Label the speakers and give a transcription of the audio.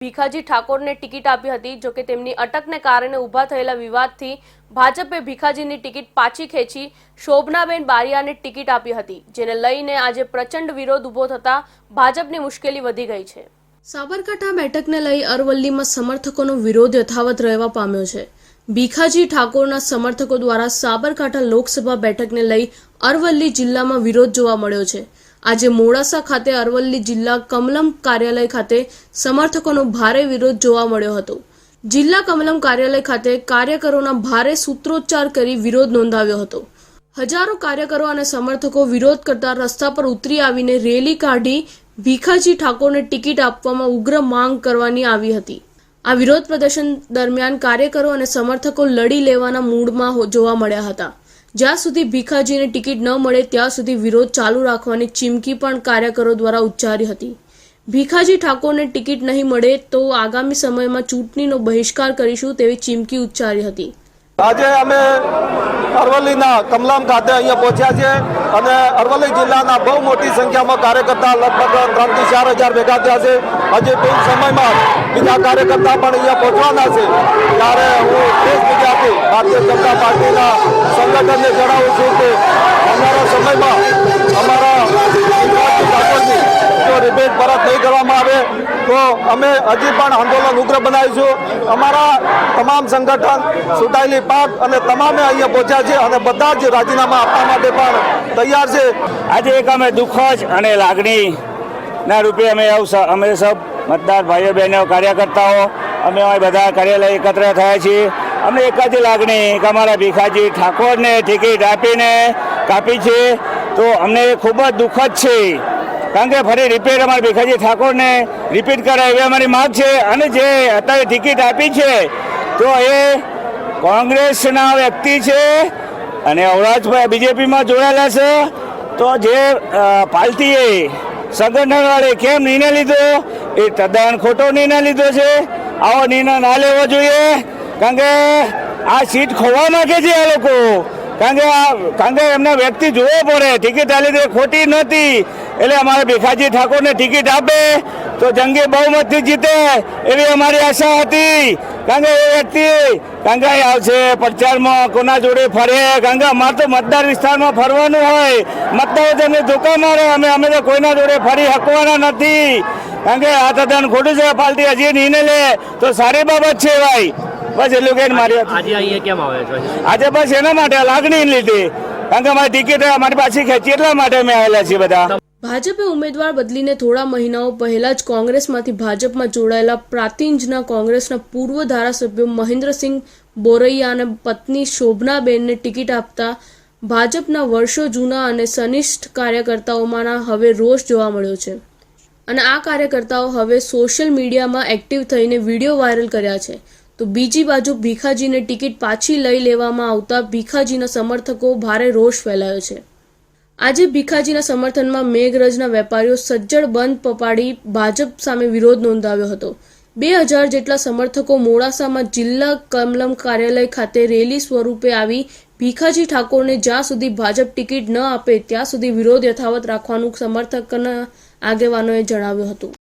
Speaker 1: ભીખાજી ઠાકોરને ટિકિટ આપી હતી જોકે તેમની અટકને કારણે ઊભા થયેલા વિવાદથી ભાજપે ભીખાજીની ટિકિટ પાછી ખેંચી શોભનાબેન બારિયાને ટિકિટ આપી હતી, જેને લઈને આજે પ્રચંડ વિરોધ ઊભો થતા ભાજપની મુશ્કેલી વધી ગઈ છે. સાબરકાંઠા બેઠકને લઈ અરવલ્લીમાં સમર્થકોનો વિરોધ યથાવત રહેવા પામ્યો છે. ભીખાજી ઠાકોરના સમર્થકો દ્વારા સાબરકાંઠા લોકસભા બેઠકને લઈ અરવલ્લી જિલ્લામાં વિરોધ જોવા મળ્યો છે. આજે મોડાસા ખાતે અરવલ્લી જિલ્લા કમલમ કાર્યાલય ખાતે સમર્થકોનો ભારે વિરોધ જોવા મળ્યો હતો. જિલ્લા કમલમ કાર્યાલય ખાતે કાર્યકરોના ભારે સૂત્રોચ્ચાર કરી વિરોધ નોંધાવ્યો હતો. હજારો કાર્યકરો અને સમર્થકો વિરોધ કરતા રસ્તા પર ઉતરી આવીને રેલી કાઢી ભીખાજી ઠાકોરને ટિકિટ આપવામાં ઉગ્ર માંગ કરવાની આવી હતી. આ વિરોધ પ્રદર્શન દરમિયાન કાર્યકરો અને સમર્થકો લડી લેવાના મૂડમાં જોવા મળ્યા હતા. જ્યાં સુધી ભીખાજીને ટિકિટ ન મળે ત્યાં સુધી વિરોધ ચાલુ રાખવાની ચીમકી પણ કાર્યકરો દ્વારા ઉચ્ચારી હતી. ભીખાજી ઠાકોરને ટિકિટ નહીં મળે તો આગામી સમયમાં ચૂંટણીનો બહિષ્કાર કરીશું તેવી ચીમકી ઉચ્ચારી હતી.
Speaker 2: આજે અમે અરવલ્લીના કમલામ ખાતે અહીંયા પહોંચ્યા છે અને અરવલ્લી જિલ્લાના બહુ મોટી સંખ્યામાં કાર્યકર્તા લગભગ ત્રણથી ચાર હજાર ભેગા થયા છે. હજી ટૂંક સમયમાં બીજા કાર્યકર્તા પણ અહીંયા પહોંચવાના છે. ત્યારે હું દેશ વિદ્યાર્થી ભારતીય જનતા પાર્ટીના સંગઠનને જણાવું છું કે આવનારા સમયમાં અમારા વિદ્યાર્થી ઠાકોરજી જો રિબેટ પરત નહીં કરવામાં આવે તો અમે હજી પણ આંદોલન ઉગ્ર બનાવીશું. અમારા તમામ સંગઠન સુટાયેલી પાક અને તમામે અહીંયા પહોંચ્યા છે અને બધા જ રાજીનામા આપવા માટે પણ તૈયાર છે.
Speaker 3: આજે એક અમે દુઃખ જ અને લાગણી ના રૂપે અમે અમે સબ મતદાર ભાઈઓ બહેનો, કાર્યકર્તાઓ, અમે બધા કાર્યાલય એકત્ર થયા છીએ. અમને એક જ લાગણી કે અમારા ભીખાજી ઠાકોરને ટિકિટ આપીને કાપી છે. તો અમને ખૂબ જ દુઃખદ છે. કારણ કે ફરી રિપીટ અમારા ભીખાજી ઠાકોરને રિપીટ કરાય એવી અમારી માગ છે. અને જે અત્યારે ટિકિટ આપી છે, તો એ કોંગ્રેસના વ્યક્તિ છે અને અવરાજભાઈ બીજેપીમાં જોડાયેલા છે. તો જે પાલતીએ સંગઠનવાળે કેમ નિર્ણય લીધો? એ તદ્દન ખોટો નિર્ણય લીધો છે. આવો નિર્ણય ના લેવો જોઈએ. કારણ કે આ સીટ ખોવા માંગે છે આ લોકો. કારણ કે આ, કારણ કે એમના વ્યક્તિ જોવો પડે. ટિકિટ આ લીધે ખોટી નહોતી એટલે અમારે ભીખાજી ઠાકોરને ટિકિટ આપે. તો જંગી બહુમતથી જીતે એવી અમારી આશા હતી. કારણ કે એ વ્યક્તિ ગંગાએ આવશે પ્રચારમાં કોના જોડે ફરે? કે અમારે તો મતદાર વિસ્તારમાં ફરવાનું હોય. મતદારો તેમને ધોકા મારે. અમે અમે તો કોઈના જોડે ફરી હકવાના નથી. કારણ કે આ તદ્દન ખોટું છે પાલટી હજી નિર્ણય લે. તો સારી બાબત છે ભાઈ. બસ એટલું કહીને મારી
Speaker 4: આજે અહીંયા કેમ આવે છો?
Speaker 3: આજે બસ એના માટે લાગણી લીધી. કારણ કે અમારી ટિકિટ અમારી પાછી ખેંચી એટલા માટે અમે આવેલા છીએ બધા.
Speaker 1: ભાજપે ઉમેદવાર બદલીને થોડા મહિનાઓ પહેલા જ કોંગ્રેસમાંથી ભાજપમાં જોડાયેલા પ્રાતિંજના કોંગ્રેસના પૂર્વ ધારાસભ્ય મહેન્દ્રસિંહ બોરૈયા અને પત્ની શોભનાબેનને ટિકિટ આપતા ભાજપના વર્ષો જૂના અને સનિષ્ઠ કાર્યકર્તાઓમાંના હવે રોષ જોવા મળ્યો છે. અને આ કાર્યકર્તાઓ હવે સોશિયલ મીડિયામાં એક્ટિવ થઈને વીડિયો વાયરલ કર્યા છે. તો બીજી બાજુ ભીખાજીને ટિકિટ પાછી લઈ લેવામાં આવતા ભીખાજીના સમર્થકો ભારે રોષ ફેલાયો છે. આજે ભીખાજીના સમર્થનમાં મેઘરજના વેપારીઓ સજ્જડ બંધ પપાડી ભાજપ સામે વિરોધ નોંધાવ્યો હતો. બે હજાર જેટલા સમર્થકો મોડાસામાં જિલ્લા કમલમ કાર્યાલય ખાતે રેલી સ્વરૂપે આવી ભીખાજી ઠાકોરને જ્યાં સુધી ભાજપ ટિકિટ ન આપે ત્યાં સુધી વિરોધ યથાવત રાખવાનું સમર્થકના આગેવાનોએ જણાવ્યું હતું.